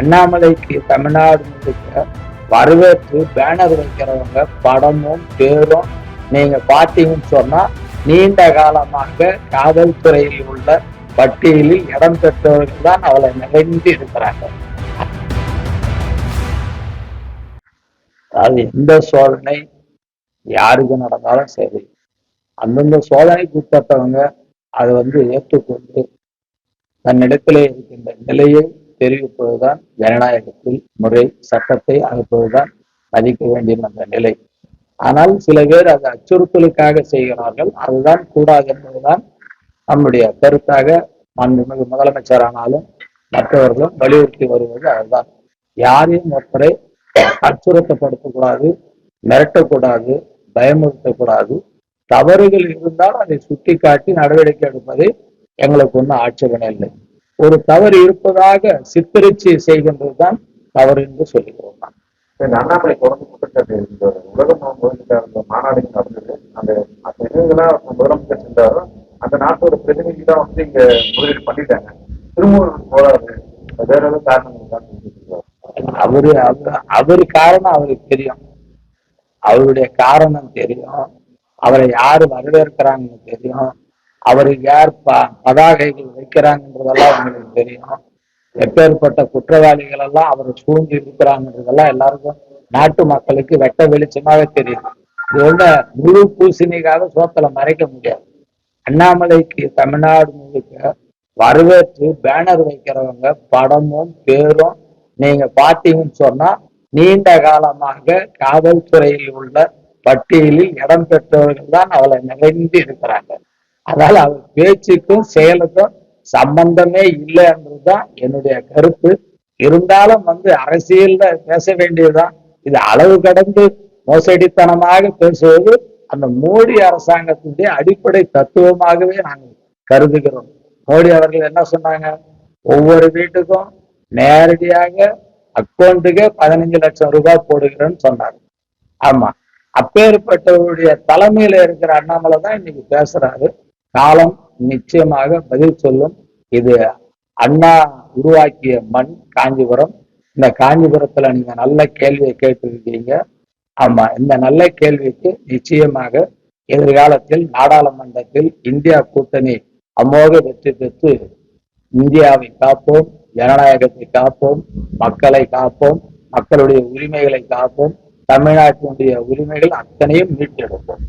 அண்ணாமலைக்கு தமிழ்நாடு முழுக்க வரவேற்று பேனர் வைக்கிறவங்க படமும் பேரும் நீங்க பார்த்தீங்கன்னு சொன்னா நீண்ட காலமாக காவல்துறையில் உள்ள பட்டியலில் இடம் பெற்றவர்கள் தான் அவளை நிறைந்து இருக்கிறாங்க. அதாவது எந்த சோதனை யாருக்கு நடந்தாலும் சரி அந்தந்த சோதனைக்கு உட்பட்டவங்க அதை வந்து ஏற்றுக்கொண்டு தன்னிடத்திலே இருக்கின்ற நிலையை தெரிவிப்பதுதான் ஜனநாயகத்தில் முறை சட்டத்தை அனுப்புவதுதான் மதிக்க வேண்டிய அந்த நிலை. ஆனால் சில பேர் அதை அச்சுறுத்தலுக்காக செய்கிறார்கள். அதுதான் கூடாது என்பதுதான் நம்முடைய கருத்தாக மாண்புமிகு முதலமைச்சரானாலும் மற்றவர்களும் வலியுறுத்தி வருவது அதுதான். யாரையும் ஒருத்தரை அச்சுறுத்தப்படுத்தக்கூடாது மிரட்டக்கூடாது பயமுறுத்தக்கூடாது. தவறுகள் இருந்தால் அதை சுட்டி காட்டி நடவடிக்கை எடுப்பதை எங்களுக்கு ஒன்றும் ஆட்சேபனை இல்லை. ஒரு தவறு இருப்பதாக சித்தரிச்சு செய்கின்றதுதான் தவறு என்று சொல்லுகிறோம். அண்ணாமலை தொடர்ந்து குற்றச்சாட்டு இந்த உலகம் மாநாடு நடந்தது. அந்த அந்த நிகழ்வுகளா முதலமைச்சர் சென்றாரோ. அந்த நாட்டோட பிரதிநிதி தான் வந்து இங்க முதலீடு பண்ணிட்டாங்க. திருமூர் போறாரு வேற ஏதாவது காரணம் அவரு அவரு காரணம் அவருக்கு தெரியும். அவருடைய காரணம் தெரியும். அவரை யாரு வரவேற்கிறாங்கன்னு தெரியும். அவர் யார் ப பதாகைகள் வைக்கிறாங்கன்றதெல்லாம் அவங்களுக்கு தெரியும். எப்பேற்பட்ட குற்றவாளிகள் எல்லாம் அவரை சூழ்ந்து இருக்கிறாங்கன்றதெல்லாம் எல்லாருக்கும் நாட்டு மக்களுக்கு வெட்ட வெளிச்சமாக தெரியும். இது முழு பூசணிக்காக சோத்துல மறைக்க முடியாது. அண்ணாமலைக்கு தமிழ்நாடு முழுக்க வரவேற்று பேனர் வைக்கிறவங்க படமும் பேரும் நீங்க பார்த்தீங்கன்னு சொன்னா நீண்ட காலமாக காவல்துறையில் உள்ள பட்டியலில் இடம் பெற்றவர்கள் தான் அவளை நிறைந்து இருக்கிறாங்க. அதனால அவர் பேச்சுக்கும் செயலுக்கும் சம்பந்தமே இல்லைன்றதுதான் என்னுடைய கருத்து. இருந்தாலும் வந்து அரசியல்ல பேச வேண்டியதுதான். இது அளவு கடந்து மோசடித்தனமாக பேசுவது அந்த மோடி அரசாங்கத்தினுடைய அடிப்படை தத்துவமாகவே நாங்கள் கருதுகிறோம். மோடி அவர்கள் என்ன சொன்னாங்க? ஒவ்வொரு வீட்டுக்கும் நேரடியாக அக்கௌண்ட்டுக்கே பதினஞ்சு லட்சம் ரூபாய் போடுகிறேன்னு சொன்னார். ஆமா. அப்பேற்பட்டவருடைய தலைமையில இருக்கிற அண்ணாமலை தான் இன்னைக்கு பேசுறாரு. காலம் நிச்சயமாக பதில் சொல்லும். இது அண்ணா உருவாக்கிய மண் காஞ்சிபுரம். இந்த காஞ்சிபுரத்துல நீங்க நல்ல கேள்வியை கேட்டிருக்கீங்க. ஆமா இந்த நல்ல கேள்விக்கு நிச்சயமாக எதிர்காலத்தில் நாடாளுமன்றத்தில் இந்தியா கூட்டணி அமோக வெற்றி பெற்று இந்தியாவை காப்போம் ஜனநாயகத்தை காப்போம் மக்களை காப்போம் மக்களுடைய உரிமைகளை காப்போம் தமிழ்நாட்டினுடைய உரிமைகள் அத்தனையும் மீட்டெடுப்போம்.